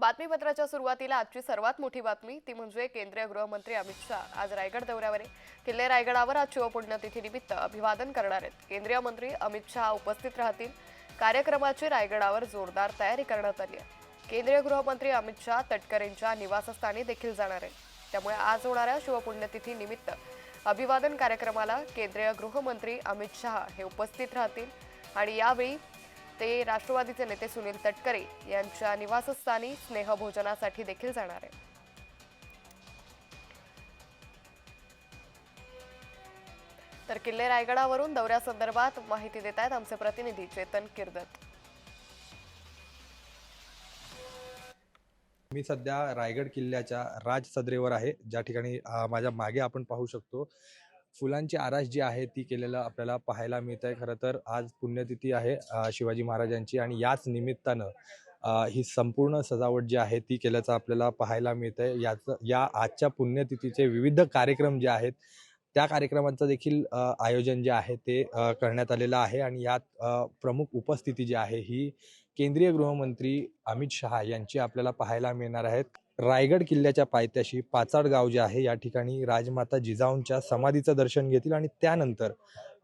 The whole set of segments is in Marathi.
बातमीपत्राच्या सुरुवातीला आजची सर्वात मोठी बातमी ती म्हणजे केंद्रीय गृहमंत्री अमित शहा आज रायगड दौऱ्यावर आहे. किल्ले रायगडावर आज शिवपुण्यतिथी निमित्त अभिवादन करणार आहेत. केंद्रीय मंत्री अमित शहा उपस्थित राहतील. कार्यक्रमाची रायगडावर जोरदार तयारी करण्यात आली आहे. केंद्रीय गृहमंत्री अमित शहा तटकरेंच्या निवासस्थानी देखील जाणार आहेत. त्यामुळे आज होणाऱ्या शिवपुण्यतिथी निमित्त अभिवादन कार्यक्रमाला केंद्रीय गृहमंत्री अमित शहा हे उपस्थित राहतील. आणि यावेळी ते राष्ट्रवादीचे नेते सुनील तटकरे यांच्या निवासस्थानी स्नेहभोजनासाठी देखील जाणार आहे तर किल्ले रायगडावरून दौऱ्यासंदर्भात माहिती देत आहेत आमचे प्रतिनिधी चेतन किर्दत. मी सध्या रायगड किल्ल्याच्या राज सदरेवर आहे. ज्या ठिकाणी माझ्या मागे आपण पाहू शकतो फुलांची आरास जी आहे ती केलेलं आपल्याला पाहायला मिळत आहे खरं तर आज पुण्यतिथी आहे शिवाजी महाराजांची आणि याच निमित्तानं ही संपूर्ण सजावट जी आहे ती केल्याचं आपल्याला पाहायला मिळत आहे याचं या आजच्या पुण्यतिथीचे विविध कार्यक्रम जे आहेत त्या कार्यक्रमांचं देखील आयोजन जे आहे ते करण्यात आलेलं आहे. आणि यात प्रमुख उपस्थिती जी आहे ही केंद्रीय गृहमंत्री अमित शहा यांची आपल्याला पाहायला मिळणार आहेत. रायगड किल्ल्याच्या पायथ्याशी पाचाड गाव जे आहे या ठिकाणी राजमाता जिजाऊंच्या समाधीचं दर्शन घेतील आणि त्यानंतर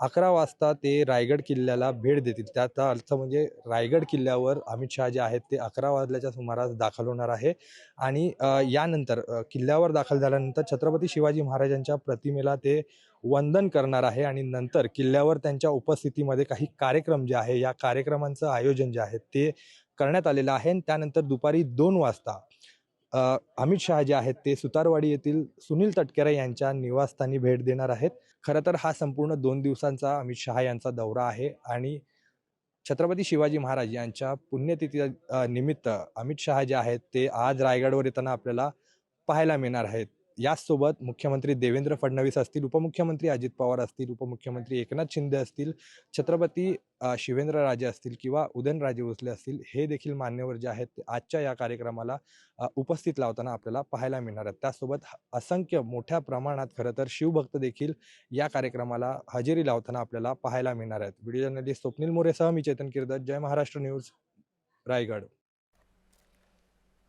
अकरा वाजता ते रायगड किल्ल्याला भेट देतील. त्याचा अर्थ म्हणजे रायगड किल्ल्यावर अमित शहा जे आहेत ते अकरा वाजल्याच्या सुमारास दाखल होणार आहे. आणि यानंतर किल्ल्यावर दाखल झाल्यानंतर छत्रपती शिवाजी महाराजांच्या प्रतिमेला ते वंदन करणार आहे आणि नंतर किल्ल्यावर त्यांच्या उपस्थितीमध्ये काही कार्यक्रम जे आहे या कार्यक्रमांचं आयोजन जे आहे ते करण्यात आलेलं आहे. आणि त्यानंतर दुपारी दोन वाजता अमित शहा जे आहेत ते सुतारवाडी येथील सुनील तटकरे यांच्या निवासस्थानी भेट देणार आहेत. खरं तर हा संपूर्ण दोन दिवसांचा अमित शहा यांचा दौरा आहे आणि छत्रपती शिवाजी महाराज यांच्या पुण्यतिथी निमित्त अमित शहा जे आहेत ते आज रायगडवर येताना आपल्याला पाहायला मिळणार आहेत. याचसोबत मुख्यमंत्री देवेंद्र फडणवीस असतील उपमुख्यमंत्री अजित पवार असतील उपमुख्यमंत्री एकनाथ शिंदे असतील छत्रपती शिवेंद्रराजे असतील किंवा उदयनराजे भोसले असतील हे देखील मान्यवर जे आहेत ते आजच्या या कार्यक्रमाला उपस्थित लावताना आपल्याला पाहायला मिळणार आहेत. त्यासोबत असंख्य मोठ्या प्रमाणात खरं तर शिवभक्त देखील या कार्यक्रमाला हजेरी लावताना आपल्याला पाहायला मिळणार आहेत. व्हिडिओ जर्नलिस्ट स्वप्नील मोरेसह मी चेतन किर्दत जय महाराष्ट्र न्यूज रायगड.